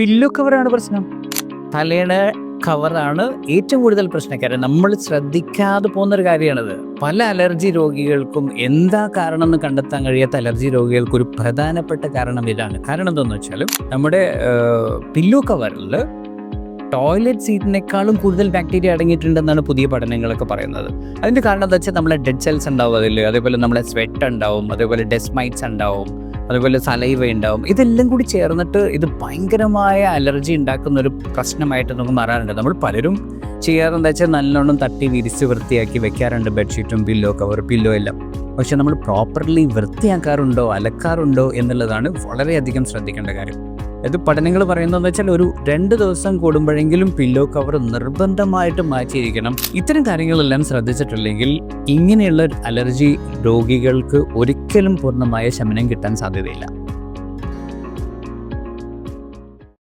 Pillow കവറാണ് പ്രശ്നം. തലയുടെ കവറാണ് ഏറ്റവും കൂടുതൽ പ്രശ്നക്കാരൻ നമ്മൾ ശ്രദ്ധിക്കാതെ പോകുന്ന ഒരു കാര്യമാണത്. പല അലർജി രോഗികൾക്കും എന്താ കാരണം എന്ന് കണ്ടെത്താൻ കഴിയാത്ത അലർജി രോഗികൾക്ക് ഒരു പ്രധാനപ്പെട്ട കാരണം ഇതാണ്. കാരണം എന്താണെന്ന് വെച്ചാൽ നമ്മുടെ പില്ലോ കവറിൽ ടോയ്ലറ്റ് സീറ്റിനേക്കാളും കൂടുതൽ ബാക്ടീരിയ അടങ്ങിയിട്ടുണ്ടെന്നാണ് പുതിയ പഠനങ്ങളൊക്കെ പറയുന്നത്. അതിന്റെ കാരണം എന്താ വെച്ചാൽ നമ്മളെ ഡെഡ് സെൽസ് ഉണ്ടാവും അതിൽ അതേപോലെ നമ്മളെ സ്വെറ്റ് ഉണ്ടാവും. അതേപോലെ ഡെസ്മൈറ്റ്സ് ഉണ്ടാവും. അതുപോലെ സലൈവ ഉണ്ടാവും. ഇതെല്ലാം കൂടി ചേർന്നിട്ട് ഇത് ഭയങ്കരമായ അലർജി ഉണ്ടാക്കുന്ന ഒരു പ്രശ്നമായിട്ട് നമുക്ക് മാറാറുണ്ട്. നമ്മൾ പലരും ചെയ്യാറെന്താ വെച്ചാൽ നല്ലോണം തട്ടി വിരിച്ച് വൃത്തിയാക്കി വെക്കാറുണ്ട് ബെഡ്ഷീറ്റും പില്ലോ കവർ പില്ലോ എല്ലാം. പക്ഷെ നമ്മൾ പ്രോപ്പർലി വൃത്തിയാക്കാറുണ്ടോ അലക്കാറുണ്ടോ എന്നുള്ളതാണ് വളരെയധികം ശ്രദ്ധിക്കേണ്ട കാര്യം. ഇത് പഠനങ്ങൾ പറയുന്നതെന്ന് വെച്ചാൽ ഒരു രണ്ട് ദിവസം കൂടുമ്പോഴെങ്കിലും പില്ലോ കവർ നിർബന്ധമായിട്ട് മാറ്റിയിരിക്കണം. ഇത്തരം കാര്യങ്ങളെല്ലാം ശ്രദ്ധിച്ചിട്ടില്ലെങ്കിൽ ഇങ്ങനെയുള്ള അലർജി രോഗികൾക്ക് ഒരിക്കലും പൂർണമായ ശമനം കിട്ടാൻ സാധ്യതയില്ല.